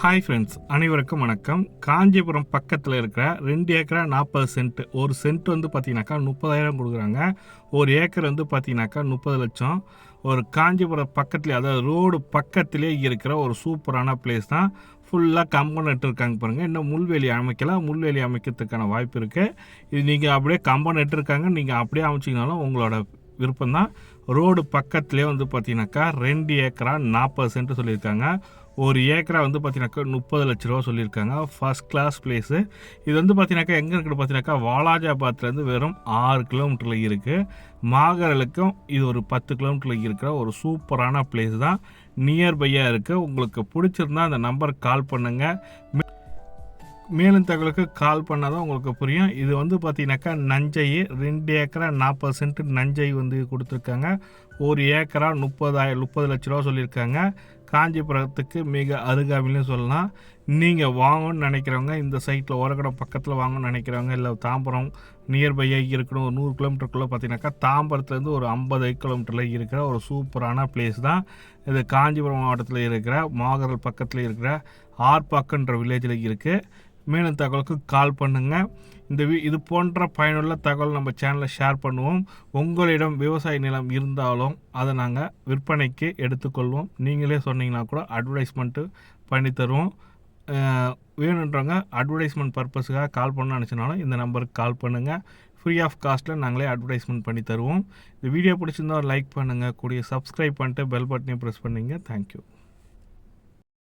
Hi friends அனைவருக்கும் வணக்கம். காஞ்சிபுரம் பக்கத்தில் இருக்கிற ரெண்டு ஏக்கரா நாற்பது சென்ட் ஒரு சென்ட் வந்து பார்த்தீங்கன்னாக்கா முப்பதாயிரம் கொடுக்குறாங்க. ஒரு ஏக்கர் வந்து பார்த்தீங்கன்னாக்கா முப்பது லட்சம். ஒரு காஞ்சிபுரம் பக்கத்துலேயே அதாவது ரோடு பக்கத்திலே இருக்கிற ஒரு சூப்பரான பிளேஸ் தான். ஃபுல்லாக கம்பௌண்ட் நட்டுருக்காங்க பாருங்கள் இன்னும் முள்வேலி அமைக்கலாம். முள்வேலி அமைக்கிறதுக்கான வாய்ப்பு இருக்குது இது நீங்கள் அப்படியே கம்பௌண்ட் நட்டுருக்காங்க நீங்கள் அப்படியே அமைச்சிங்கனாலும் உங்களோட விருப்பம் தான் ரோடு பக்கத்துலேயே வந்து பார்த்தீங்கன்னாக்கா ரெண்டு ஏக்கரா நாற்பது சென்ட் சொல்லியிருக்காங்க. ஒரு ஏக்கரா வந்து பார்த்தீங்கன்னாக்கா முப்பது லட்ச ரூபா சொல்லியிருக்காங்க. ஃபர்ஸ்ட் கிளாஸ் பிளேஸு இது வந்து பார்த்தீங்கன்னாக்கா எங்கே இருக்குன்னு பார்த்தீங்கன்னாக்கா வாலாஜாபாத்லேருந்து வெறும் ஆறு கிலோமீட்டரில் இருக்குது மாகரலுக்கும் இது ஒரு பத்து கிலோமீட்டரில் இருக்கிற ஒரு சூப்பரான பிளேஸ் தான். நியர்பையாக இருக்குது உங்களுக்கு பிடிச்சிருந்தா அந்த நம்பருக்கு கால் பண்ணுங்கள் மேலும் தகவலுக்கு கால் பண்ணால் தான் உங்களுக்கு புரியும். இது வந்து பார்த்தீங்கன்னாக்கா நஞ்சை ரெண்டு ஏக்கரா நாற்பது சென்ட் நஞ்சை வந்து கொடுத்துருக்காங்க. ஒரு ஏக்கரா முப்பதாயிரம் முப்பது லட்ச ரூபா சொல்லியிருக்காங்க. காஞ்சிபுரத்துக்கு மிக அருகாமையிலும் சொல்லலாம். நீங்கள் வாங்கணும்னு நினைக்கிறவங்க இந்த சைட்டில் ஓரக்கடை பக்கத்தில் வாங்கணும்னு நினைக்கிறவங்க இல்லை தாம்பரம் நியர்பையாக இருக்கணும் ஒரு நூறு கிலோமீட்டருக்குள்ளே பார்த்தீங்கன்னாக்கா தாம்பரத்துலேருந்து ஒரு ஐம்பது கிலோமீட்டரில் இருக்கிற ஒரு சூப்பரான பிளேஸ் தான் இது காஞ்சிபுரம் மாவட்டத்தில் இருக்கிற மாகரல் பக்கத்தில் இருக்கிற ஆர்பாக்கன்ற வில்லேஜில் இருக்குது மேலும் தகவலுக்கு கால் பண்ணுங்கள் இந்த வி இது போன்ற பயனுள்ள தகவல் நம்ம சேனலில் ஷேர் பண்ணுவோம். உங்களிடம் விவசாய நிலம் இருந்தாலும் அதை நாங்கள் விற்பனைக்கு எடுத்துக்கொள்வோம். நீங்களே சொன்னீங்கன்னா கூட அட்வர்டைஸ்மெண்ட்டு பண்ணி தருவோம். வேணுன்றவங்க அட்வர்டைஸ்மெண்ட் பர்பஸுக்காக கால் பண்ண நினச்சினாலும் இந்த நம்பருக்கு கால் பண்ணுங்கள் ஃப்ரீ ஆஃப் காஸ்ட்டில் நாங்களே அட்வர்டைஸ்மெண்ட் பண்ணி தருவோம். இந்த வீடியோ பிடிச்சிருந்தா லைக் பண்ணுங்கள் கூடிய சப்ஸ்கிரைப் பண்ணிட்டு பெல் பட்டனையும் ப்ரெஸ் பண்ணிங்க. தேங்க்யூ